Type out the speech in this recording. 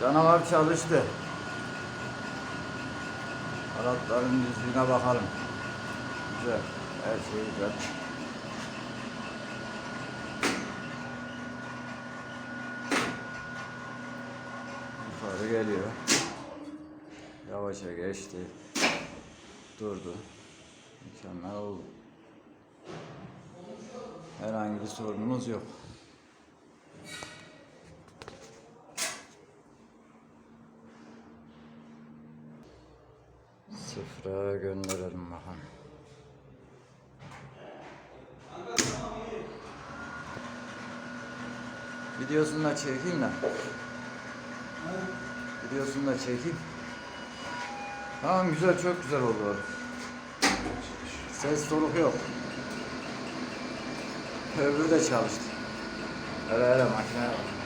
Canavar çalıştı. Alatların düzlüğüne bakalım. Güzel. Her şey güzel. Yukarı geliyor. Yavaşça geçti. Durdu. Mükemmel oldu. Herhangi bir sorunumuz yok. Sıfıra gönderelim bakalım. Videosunu da çekeyim de. Videosunu da çekeyim. Tamam güzel çok güzel oldu. Ses soluk yok. Öbürü de çalıştı. Hele hele makineye bak.